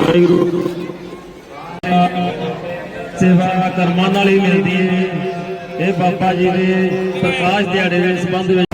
ਵਾਹਿਗੁਰੂ। ਸੇਵਾ ਕਰਮਾਂ ਨਾਲ ਹੀ ਮਿਲਦੀ ਹੈ। ਇਹ ਬਾਬਾ ਜੀ ਦੇ ਪ੍ਰਕਾਸ਼ ਦਿਹਾੜੇ ਦੇ ਸੰਬੰਧ ਵਿੱਚ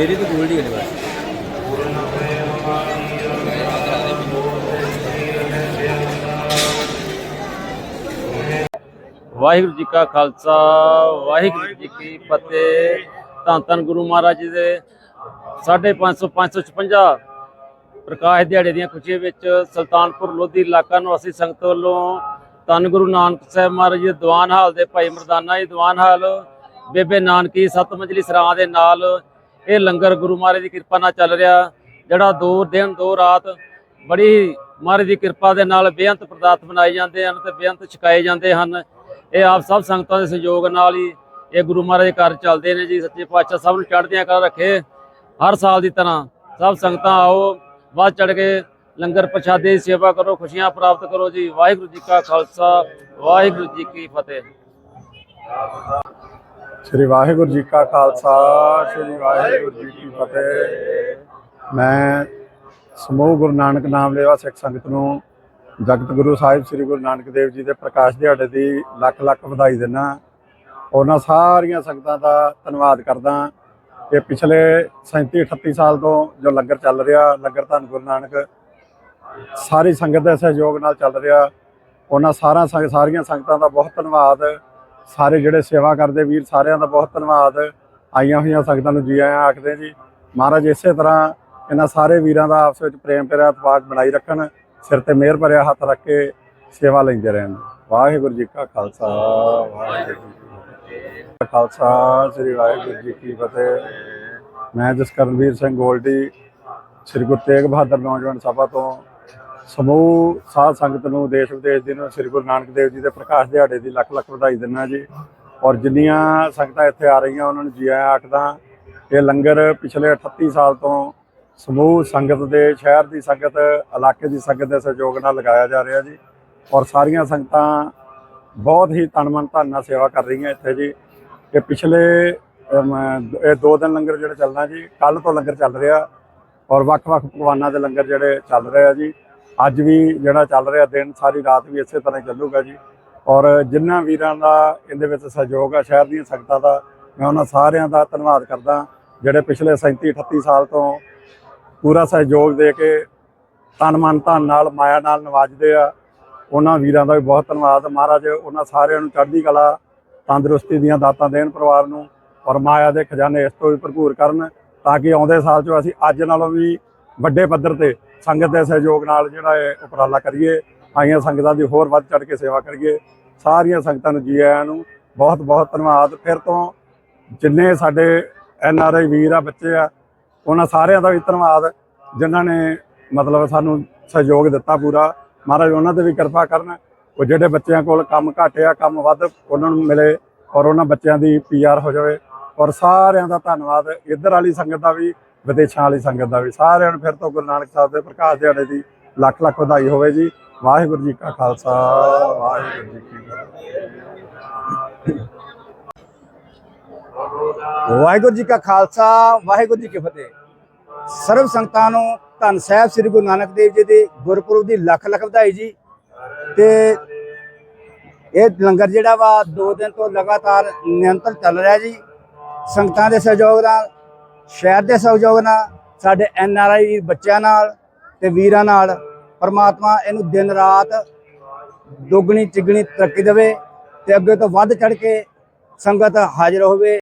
ਮੇਰੀ ਤਾਂ ਗੋਲਡੀ ਵਾਲੀ ਬਸ। ਵਾਹਿਗੁਰੂ ਜੀ ਕਾ ਖਾਲਸਾ, ਵਾਹਿਗੁਰੂ ਜੀ ਕੀ ਫਤਿਹ। ਧੰਨ ਧੰਨ ਗੁਰੂ ਮਹਾਰਾਜ ਜੀ ਦੇ 550 556 ਪ੍ਰਕਾਸ਼ ਦਿਹਾੜੇ ਦੀਆਂ ਖੁਸ਼ੀਆਂ ਵਿੱਚ ਸੁਲਤਾਨਪੁਰ ਲੋਧੀ ਇਲਾਕਾ ਨਿਵਾਸੀ ਸੰਗਤ ਵੱਲੋਂ ਧੰਨ ਗੁਰੂ ਨਾਨਕ ਸਾਹਿਬ ਮਹਾਰਾਜ ਜੀ ਦੇ ਦੀਵਾਨ ਹਾਲ ਦੇ ਭਾਈ ਮਰਦਾਨਾ ਜੀ ਦੀਵਾਨ ਹਾਲ, ਬੇਬੇ ਨਾਨਕੀ ਸਤ ਮੰਜਲੀ ਸਰਾਂ ਦੇ ਨਾਲ ਇਹ ਲੰਗਰ ਗੁਰੂ ਮਹਾਰਾਜ ਦੀ ਕਿਰਪਾ ਨਾਲ ਚੱਲ ਰਿਹਾ। ਜਿਹੜਾ ਦੋ ਦਿਨ, ਦੋ ਰਾਤ ਬੜੀ ਮਹਾਰਾਜ ਦੀ ਕਿਰਪਾ ਦੇ ਨਾਲ ਬੇਅੰਤ ਪਦਾਰਥ ਬਣਾਏ ਜਾਂਦੇ ਹਨ ਤੇ ਬੇਅੰਤ ਛਕਾਏ ਜਾਂਦੇ ਹਨ। ਇਹ ਆਪ ਸਭ ਸੰਗਤਾਂ ਦੇ ਸਹਿਯੋਗ ਨਾਲ ਹੀ ਇਹ ਗੁਰੂ ਮਹਾਰਾਜ ਦੇ ਘਰ ਚੱਲਦੇ ਨੇ ਜੀ। ਸੱਚੇ ਪਾਤਸ਼ਾਹ ਸਭ ਨੂੰ ਚੜ੍ਹਦੀਆਂ ਕਰ ਰੱਖੇ। ਹਰ ਸਾਲ ਦੀ ਤਰ੍ਹਾਂ ਸਭ ਸੰਗਤਾਂ ਆਓ, ਵੱਧ ਚੜ ਕੇ ਲੰਗਰ ਪ੍ਰਸ਼ਾਦੇ ਦੀ ਸੇਵਾ ਕਰੋ, ਖੁਸ਼ੀਆਂ ਪ੍ਰਾਪਤ ਕਰੋ ਜੀ। ਵਾਹਿਗੁਰੂ ਜੀ ਕਾ ਖਾਲਸਾ, ਵਾਹਿਗੁਰੂ ਜੀ ਕੀ ਫਤਿਹ। ਸ੍ਰੀ ਵਾਹਿਗੁਰੂ ਜੀ ਕਾ ਖਾਲਸਾ, ਸ੍ਰੀ ਵਾਹਿਗੁਰੂ ਜੀ ਕੀ ਫਤਿਹ। ਮੈਂ ਸਮੂਹ ਗੁਰੂ ਨਾਨਕ ਨਾਮ ਲੈਵਾ ਸਿੱਖ ਸੰਗਤ ਨੂੰ ਜਗਤ ਗੁਰੂ ਸਾਹਿਬ ਸ੍ਰੀ ਗੁਰੂ ਨਾਨਕ ਦੇਵ ਜੀ ਦੇ ਪ੍ਰਕਾਸ਼ ਦਿਹਾੜੇ ਦੀ ਲੱਖ ਲੱਖ ਵਧਾਈ ਦਿੰਦਾ। ਉਹਨਾਂ ਸਾਰੀਆਂ ਸੰਗਤਾਂ ਦਾ ਧੰਨਵਾਦ ਕਰਦਾ ਕਿ ਪਿਛਲੇ 37 38 ਸਾਲ ਤੋਂ ਜੋ ਲੰਗਰ ਚੱਲ ਰਿਹਾ, ਲੰਗਰ ਧੰਨ ਗੁਰੂ ਨਾਨਕ, ਸਾਰੀ ਸੰਗਤ ਦੇ ਸਹਿਯੋਗ ਨਾਲ ਚੱਲ ਰਿਹਾ। ਉਹਨਾਂ ਸਾਰਾ ਸੰਗ- ਸਾਰੀਆਂ ਸੰਗਤਾਂ ਦਾ ਬਹੁਤ ਧੰਨਵਾਦ। ਸਾਰੇ ਜਿਹੜੇ ਸੇਵਾ ਕਰਦੇ ਵੀਰ ਸਾਰਿਆਂ ਦਾ ਬਹੁਤ ਧੰਨਵਾਦ। ਆਈਆਂ ਹੋਈਆਂ ਸੰਗਤਾਂ ਨੂੰ ਜੀ ਆਇਆਂ ਆਖਦੇ ਜੀ। ਮਹਾਰਾਜ ਇਸੇ ਤਰ੍ਹਾਂ ਇਹਨਾਂ ਸਾਰੇ ਵੀਰਾਂ ਦਾ ਆਪਸ ਵਿੱਚ ਪ੍ਰੇਮ ਪਿਆਰ ਇਤਫਾਕ ਬਣਾਈ ਰੱਖਣ, ਸਿਰ ਤੇ ਮਿਹਰ ਭਰਿਆ ਹੱਥ ਰੱਖ ਕੇ ਸੇਵਾ ਲੈਂਦੇ ਰਹਿਣ। ਵਾਹਿਗੁਰੂ ਜੀ ਕਾ ਖਾਲਸਾ, ਵਾਹਿਗੁਰੂ ਜੀ ਕੀ ਖਾਲਸਾ ਸ੍ਰੀ ਵਾਹਿਗੁਰੂ ਜੀ ਕੀ ਫਤਿਹ। ਮੈਂ ਜਸਕਰਨਵੀਰ ਸਿੰਘ ਗੋਲਡੀ, ਸ੍ਰੀ ਗੁਰੂ ਤੇਗ ਬਹਾਦਰ ਨੌਜਵਾਨ ਸਭਾ ਤੋਂ ਸਮੂਹ, ਸਾਧ ਸੰਗਤ ਨੂੰ, ਦੇਸ਼ ਵਿਦੇਸ਼ ਦੇ ਨੂੰ, ਸ੍ਰੀ ਗੁਰੂ ਨਾਨਕ ਦੇਵ ਜੀ ਦੇ ਪ੍ਰਕਾਸ਼ ਦਿਹਾੜੇ ਦੀ ਲੱਖ ਲੱਖ ਵਧਾਈ ਦਿੰਦਾ ਜੀ। ਔਰ ਜਿੰਨੀਆਂ ਸੰਗਤਾਂ ਇੱਥੇ ਆ ਰਹੀਆਂ, ਉਹਨਾਂ ਨੂੰ ਜੀ ਆਇਆਂ ਆਖਦਾ ਇਹ ਲੰਗਰ ਪਿਛਲੇ 38 ਸਾਲ ਤੋਂ ਸਮੂਹ ਸੰਗਤ ਦੇ, ਸ਼ਹਿਰ ਦੀ ਸੰਗਤ, ਇਲਾਕੇ ਦੀ ਸੰਗਤ ਦੇ ਸਹਿਯੋਗ ਨਾਲ ਲਗਾਇਆ ਜਾ ਰਿਹਾ ਜੀ। ਔਰ ਸਾਰੀਆਂ ਸੰਗਤਾਂ ਬਹੁਤ ਹੀ ਤਨ ਮਨ ਧਨ ਨਾਲ ਸੇਵਾ ਕਰ ਰਹੀਆਂ ਇੱਥੇ ਜੀ। ਇਹ ਪਿਛਲੇ ਇਹ ਦੋ ਦਿਨ ਲੰਗਰ ਜਿਹੜਾ ਚੱਲਣਾ ਜੀ ਕੱਲ ਤੋਂ ਲੰਗਰ ਚੱਲ ਰਿਹਾ। ਔਰ ਵੱਖ-ਵੱਖ ਪਕਵਾਨਾਂ ਦੇ ਲੰਗਰ ਜਿਹੜੇ ਚੱਲ ਰਹੇ ਆ ਜੀ। ਅੱਜ ਵੀ ਜਿਹੜਾ ਚੱਲ ਰਿਹਾ ਦਿਨ, ਸਾਰੀ ਰਾਤ ਵੀ ਇਸੇ ਤਰ੍ਹਾਂ ਚੱਲੂਗਾ ਜੀ। ਔਰ ਜਿਨ੍ਹਾਂ ਵੀਰਾਂ ਦਾ ਇਹਦੇ ਵਿੱਚ ਸਹਿਯੋਗ ਆ, ਸ਼ਹਿਰ ਦੀਆਂ ਸੰਗਤਾਂ ਦਾ, ਮੈਂ ਉਹਨਾਂ ਸਾਰਿਆਂ ਦਾ ਧੰਨਵਾਦ ਕਰਦਾ, ਜਿਹੜੇ ਪਿਛਲੇ 37 38 ਸਾਲ ਤੋਂ ਪੂਰਾ ਸਹਿਯੋਗ ਦੇ ਕੇ ਤਨ ਮਨ ਧਨ ਨਾਲ, ਮਾਇਆ ਨਾਲ ਨਵਾਜਦੇ ਆ, ਉਹਨਾਂ ਵੀਰਾਂ ਦਾ ਵੀ ਬਹੁਤ ਧੰਨਵਾਦ। ਮਹਾਰਾਜ, ਉਹਨਾਂ ਸਾਰਿਆਂ ਨੂੰ ਚੜ੍ਹਦੀ ਕਲਾ, ਤੰਦਰੁਸਤੀ ਦੀਆਂ ਦਾਤਾਂ ਦੇਣ ਪਰਿਵਾਰ ਨੂੰ, ਔਰ ਮਾਇਆ ਦੇ ਖਜ਼ਾਨੇ ਇਸ ਤੋਂ ਵੀ ਭਰਪੂਰ ਕਰਨ, ਤਾਂ ਕਿ ਆਉਂਦੇ ਸਾਲ 'ਚ ਅਸੀਂ ਅੱਜ ਨਾਲੋਂ ਵੀ ਵੱਡੇ ਪੱਧਰ ਤੇ ਸੰਗਤ ਦੇ ਸਹਿਯੋਗ ਨਾਲ ਜਿਹੜਾ ਇਹ ਉਪਰਾਲਾ ਕਰੀਏ, ਆਈਆਂ ਸੰਗਤਾਂ ਦੀ ਹੋਰ ਵੱਧ ਚੜ ਕੇ ਸੇਵਾ ਕਰੀਏ। ਸਾਰੀਆਂ ਸੰਗਤਾਂ ਨੂੰ ਜੀ ਆਇਆਂ ਨੂੰ ਬਹੁਤ ਬਹੁਤ ਧੰਨਵਾਦ। ਫਿਰ ਤੋਂ ਜਿੰਨੇ ਸਾਡੇ ਐਨ ਆਰ ਆਈ ਵੀਰ ਆ, ਬੱਚੇ ਆ, ਉਹਨਾਂ ਸਾਰਿਆਂ ਦਾ ਵੀ ਧੰਨਵਾਦ, ਜਿਨ੍ਹਾਂ ਨੇ ਮਤਲਬ ਸਾਨੂੰ ਸਹਿਯੋਗ ਦਿੱਤਾ ਪੂਰਾ। ਮਹਾਰਾਜ, ਉਹਨਾਂ ਤੇ ਵੀ ਕਿਰਪਾ ਕਰਨ। ਉਹ ਜਿਹੜੇ ਬੱਚਿਆਂ ਕੋਲ ਕੰਮ ਘੱਟ ਆ, ਕੰਮ ਵੱਧ, ਉਹਨਾਂ ਨੂੰ ਮਿਲੇ ਔਰ ਉਹਨਾਂ ਬੱਚਿਆਂ ਦੀ ਪੀਆਰ ਹੋ ਜਾਵੇ। ਔਰ ਸਾਰਿਆਂ ਦਾ ਧੰਨਵਾਦ। ਇੱਧਰ ਵਾਲੀ ਸੰਗਤ ਦਾ ਵੀ ਵਿਦੇਸ਼ਾਂ ਵਾਲੀ ਸੰਗਤ ਦਾ ਵੀ। ਸਾਰਿਆਂ ਨੂੰ ਫਿਰ ਤੋਂ ਗੁਰੂ ਨਾਨਕ ਸਾਹਿਬ ਦੇ ਪ੍ਰਕਾਸ਼ ਦਿਹਾੜੇ ਦੀ ਲੱਖ ਲੱਖ ਵਧਾਈ ਹੋਵੇ ਜੀ। ਵਾਹਿਗੁਰੂ ਜੀ ਕਾ ਖਾਲਸਾ, ਵਾਹਿਗੁਰੂ ਜੀ ਕੀ ਫਤਿਹ। ਵਾਹਿਗੁਰੂ ਜੀ ਕਾ ਖਾਲਸਾ, ਵਾਹਿਗੁਰੂ ਜੀ ਕੀ ਫਤਿਹ। ਸਰਬ ਸੰਗਤਾਂ ਨੂੰ ਧੰਨ ਸਾਹਿਬ ਸ੍ਰੀ ਗੁਰੂ ਨਾਨਕ ਦੇਵ ਜੀ ਦੇ ਗੁਰਪੁਰਬ ਦੀ ਲੱਖ ਲੱਖ ਵਧਾਈ ਜੀ। ਤੇ ਇਹ ਲੰਗਰ ਜਿਹੜਾ ਵਾ 2 ਦਿਨ ਤੋਂ ਲਗਾਤਾਰ ਨਿਰੰਤਰ ਚੱਲ ਰਿਹਾ ਜੀ। ਸੰਗਤਾਂ ਦੇ ਸਹਿਯੋਗ ਨਾਲ ਸ਼ਹਿਰ ਦੇ ਸਹਿਯੋਗ ਨਾਲ, ਸਾਡੇ ਐਨ ਆਰ ਆਈ ਬੱਚਿਆਂ ਨਾਲ ਤੇ ਵੀਰਾਂ ਨਾਲ ਪਰਮਾਤਮਾ ਇਹਨੂੰ ਦਿਨ ਰਾਤ ਦੁੱਗਣੀ ਚਿਗਣੀ ਤਰੱਕੀ ਦੇਵੇ ਤੇ ਅੱਗੇ ਤੋਂ ਵੱਧ ਚੜ ਕੇ ਸੰਗਤ ਹਾਜ਼ਰ ਹੋਵੇ।